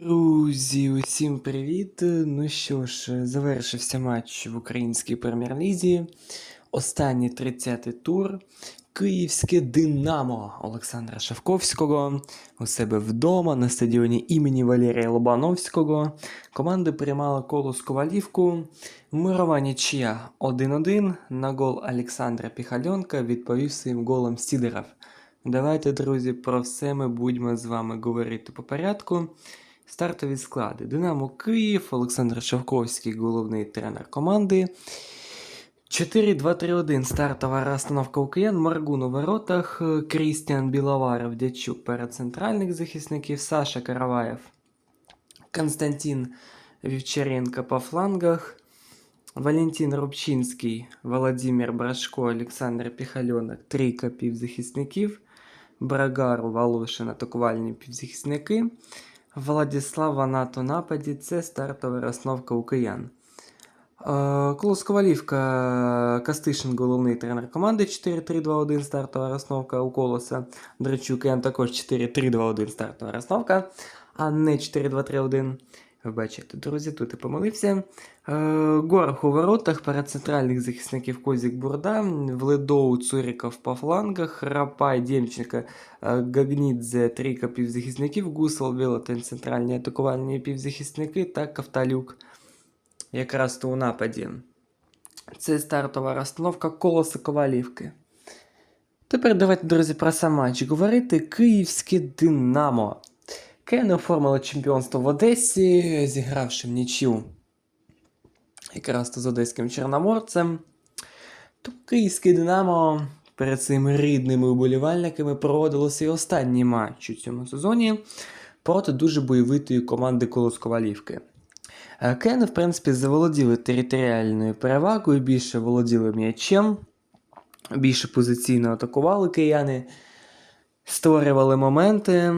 Друзі, усім привіт! Ну що ж, завершився матч в українській прем'єр-лізі. Останній 30-й тур. Київське Динамо Олександра Шавковського у себе вдома на стадіоні імені Валерія Лобановського. Команди приймали колос Ковалівку. Мирова нічия 1-1. На гол Олександра Піхальонка відповів своїм голом Сідеров. Давайте, друзі, про все ми будемо з вами говорити по порядку. Стартові склади. Динамо Київ, Олександр Шавковський, головний тренер команди. 4-2-3-1. Стартова розстановка у киян. Маргун у воротах. Крістіан Біловаров, Дячук перед центральних захисників. Саша Караваєв. Константин Вівчаренко по флангах. Валентин Рубчинський, Володимир Брашко, Олександр Піхальонок. Трійка півзахисників. Брагар, Волошин, атакувальні півзахисники. Владислав НАТО нападі це стартова розновка у киян. Е, Колос Ковалівка, Кастишин, головний тренер команди 4-3-2-1 стартова розновка у Колоса. До речі, у киян також 4-3-2-1 стартова розновка, а не 4-2-3-1. Ви бачите, друзі, тут і помилився. Е, Горох у воротах, перед центральних захисників Козік Бурда, Вледоу Цуріков по флангах, Рапай, Демченко, е, Гагнідзе, трійка півзахисників, Гусел, Велетен, центральні атакувальні півзахисники та Ковталюк якраз то у нападі. Це стартова розстановка колоса Ковалівки. Тепер давайте, друзі, про сам матч говорити. Київське Динамо. Кен оформило чемпіонство в Одесі, зігравши в нічю якраз з одеським чорноморцем. То київське Динамо перед своїми рідними уболівальниками проводило свій останній матч у цьому сезоні проти дуже бойовитої команди Колос Ковалівки. Е, Кени, в принципі, заволоділи територіальною перевагою, більше володіли м'ячем, більше позиційно атакували кияни, створювали моменти,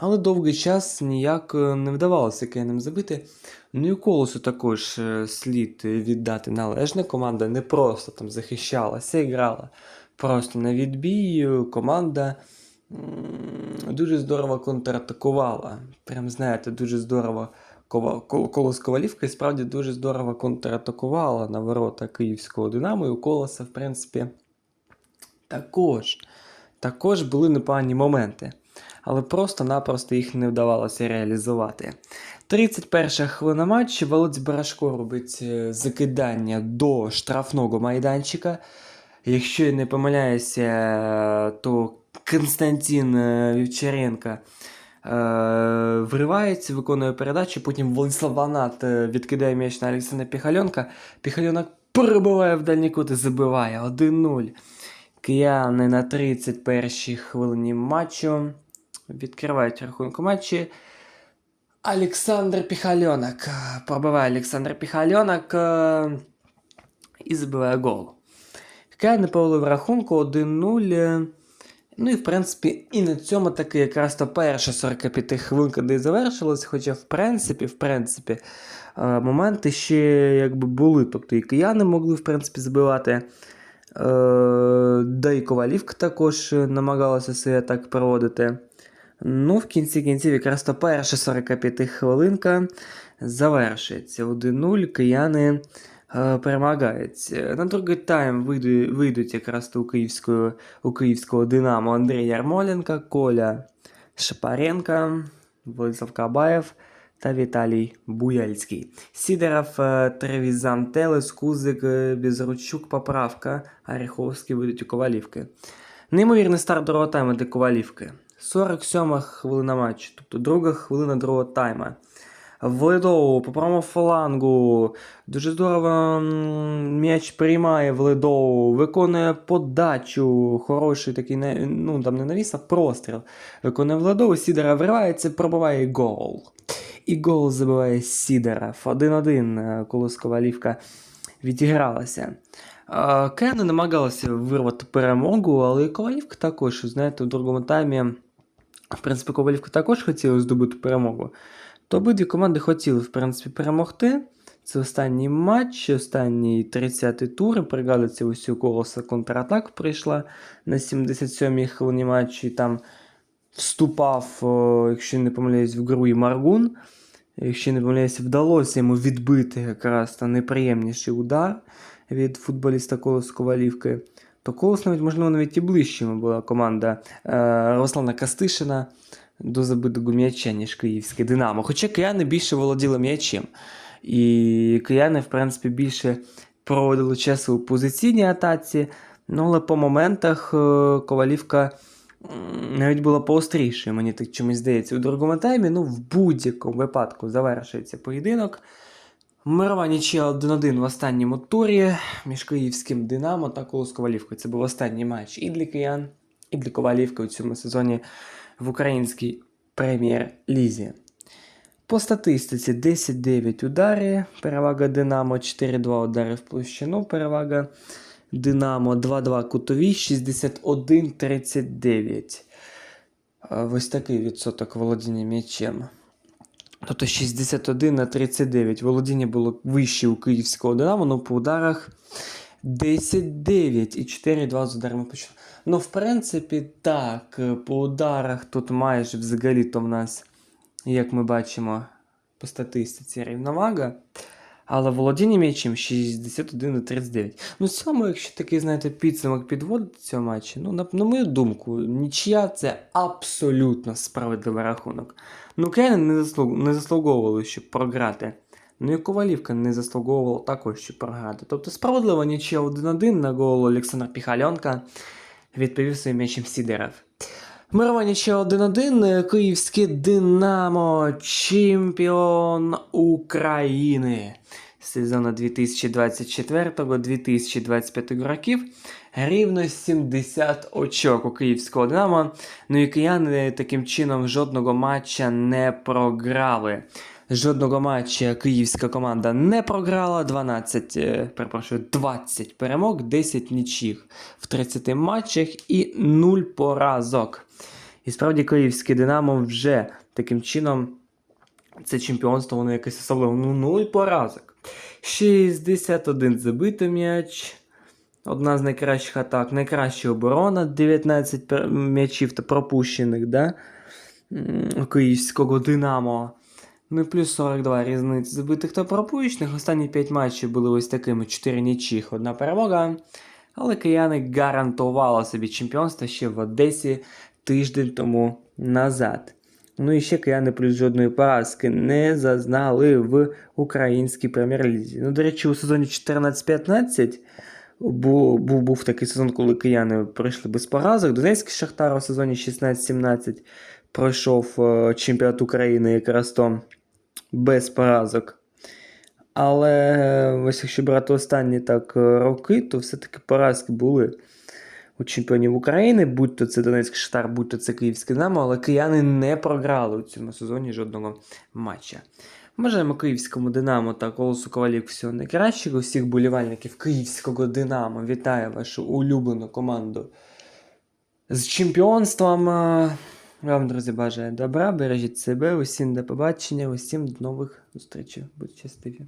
але довгий час ніяк е, не вдавалося киянам забити. Ну і колосу також е, слід віддати належне. Команда не просто там захищалася грала. Просто на відбій команда дуже здорово контратакувала. Прям знаєте, дуже здорово. Колос Ковалівка і справді дуже здорово контратакувала на ворота київського Динамо, і у Колоса, в принципі, також, також були непогані моменти. Але просто-напросто їх не вдавалося реалізувати. 31 хвилина матчу Володь Барашко робить е, закидання до штрафного майданчика. Якщо я не помиляюся, то Константин е, Вівчаренко е, вривається, виконує передачу, потім Владислав Ванат відкидає м'яч на Олександра Піхальонка. Піхальонок перебиває в дальній кут і забиває 1-0. Кияни на 31-й хвилині матчу відкривають рахунок у матчі. Олександр Піхальонок. Пробиває Олександр Піхальонок е, і забиває гол. Кияни повели в рахунку 1-0. е, Ну і в принципі, і на цьому таки якраз то перша 45 хвилинка де й завершилась, хоча в принципі, в принципі, е, моменти ще якби були. Тобто і кияни могли в принципі забивати. Е, Да і Ковалівка також намагалася себе так проводити. Ну, в кінці кінців, якраз то перша 45 хвилинка завершується 1-0. Кияни е, перемагають. На другий тайм вийду, вийдуть якраз у київського, у київського Динамо Андрій Ярмоленко, Коля Шапаренко, Владислав Кабаєв та Віталій Буяльський. Сідоров, е, Тревізан Телес, Кузик, е, Безручук, Поправка, Ореховський вийдуть у Ковалівки. Неймовірний старт другого тайму для Ковалівки. 47 хвилина матчу, тобто друга хвилина другого тайма. Вледоу по правому флангу. Дуже здорово м'яч приймає Вледоу, виконує подачу. Хороший такий, ну там не навіс, а простріл. Виконує Вледоу, Сідора вривається, пробиває гол. І гол забиває Сідоров. 1-1, е, коли Ковалівка відігралася. Е, Кени намагалися вирвати перемогу, але Ковалівка також, знаєте, в другому таймі. В принципі, Ковалівка також хотіла здобути перемогу. То обидві команди хотіли, в принципі, перемогти. Це останній матч, останній 30-й тур. Пригадується, ось у колоса контратак прийшла на 77-й хвилині матчу. І там вступав, якщо не помиляюсь, в гру і Маргун. Якщо не помиляюсь, вдалося йому відбити якраз та неприємніший удар від футболіста Колос Ковалівки. То Колос навіть, можливо, навіть і ближчими була команда е, Руслана Кастишина до забитого м'яча, ніж київське Динамо. Хоча кияни більше володіли м'ячем. І кияни, в принципі, більше проводили часу у позиційній атаці. Ну, але по моментах е, Ковалівка навіть була поострішою, мені так чомусь здається. У другому таймі, ну, в будь-якому випадку завершується поєдинок. Мирова нічия 1-1 в останньому турі між київським Динамо та Колос Ковалівкою. Це був останній матч і для киян, і для Ковалівки у цьому сезоні в українській прем'єр-лізі. По статистиці 10-9 ударів, перевага Динамо, 4-2 удари в площину, перевага Динамо, 2-2 кутові, 61-39. Ось такий відсоток володіння м'ячем. Тобто 61 на 39. Володіння було вище у київського Динамо, але по ударах 10-9 і 4-2 з ударами почали. Ну, в принципі, так, по ударах тут майже взагалі то в нас, як ми бачимо по статистиці, рівновага. Але володіння м'ячем 61 на 39. Ну, в якщо такий, знаєте, підсумок підводити цього матчу, ну, на, на мою думку, нічия це абсолютно справедливий рахунок. Ну, Кияни не, заслуг... не заслуговували, щоб програти. Ну і Ковалівка не заслуговувала також, щоб програти. Тобто справедлива нічия 1-1 на гол Олександр Піхальонка відповів своїм м'ячем Сідеров. Мирова ще 1-1. Київське Динамо, чемпіон України сезону 2024-2025 років. Рівно 70 очок у київського Динамо. Ну і кияни таким чином жодного матча не програли. Жодного матча київська команда не програла. 12, е, перепрошую, 20 перемог, 10 нічих в 30 матчах і 0 поразок. І справді київське Динамо вже таким чином це чемпіонство, воно якесь особливе. Ну, 0 поразок. 61 забитий м'яч. Одна з найкращих атак, найкраща оборона, 19 м'ячів та пропущених, да? Київського Динамо. Ну і плюс 42 різниць забитих та пропущених. Останні 5 матчів були ось такими: 4 нічих, одна перемога. Але кияни гарантували собі чемпіонство ще в Одесі тиждень тому назад. Ну і ще кияни плюс жодної поразки не зазнали в українській прем'єр-лізі. Ну, до речі, у сезоні 14-15 був, був, був такий сезон, коли кияни пройшли без поразок. Донецький Шахтар у сезоні 16-17 пройшов е, чемпіонат України якраз то без поразок. Але е, ось якщо брати останні так е, роки, то все-таки поразки були у чемпіонів України, будь то це Донецький Шахтар, будь то це Київське Динамо, але кияни не програли у цьому сезоні жодного матча. Бажаємо київському Динамо та Колосу Ковалів всього найкращого. Всіх болівальників київського Динамо. Вітаю вашу улюблену команду з чемпіонством. Вам, друзі, бажаю добра, бережіть себе, усім до побачення, усім до нових зустрічей. Будьте щасливі.